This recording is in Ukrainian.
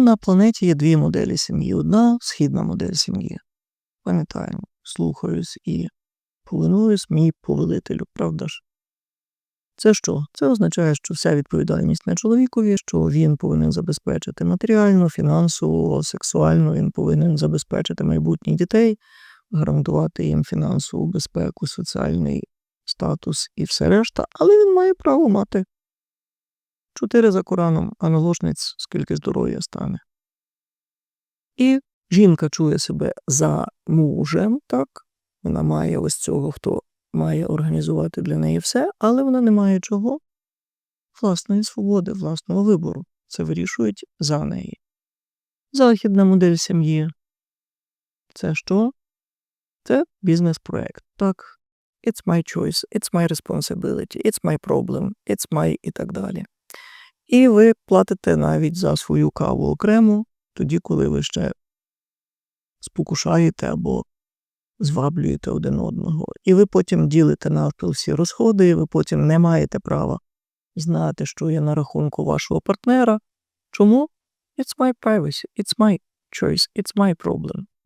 На планеті є дві моделі сім'ї. Одна східна модель сім'ї. Пам'ятаємо, слухаюсь і повинуюсь мій повелителю, правда ж? Це що? Це означає, що вся відповідальність на чоловікові, що він повинен забезпечити матеріально, фінансово, сексуально, він повинен забезпечити майбутніх дітей, гарантувати їм фінансову безпеку, соціальний статус і все решта, але він має право мати чотири за Кораном, а наложниць скільки здоров'я стане. І жінка чує себе за мужем, так? Вона має ось цього, хто має організувати для неї все, але вона не має чого? Власної свободи, власного вибору. Це вирішують за неї. Західна модель сім'ї. Це що? Це бізнес-проект. Так. It's my choice, it's my responsibility, it's my problem, it's my і так далі. І ви платите навіть за свою каву окремо, тоді, коли ви ще спокушаєте або зваблюєте один одного. І ви потім ділите навпіл всі розходи, і ви потім не маєте права знати, що є на рахунку вашого партнера. Чому? It's my privacy, it's my choice, it's my problem.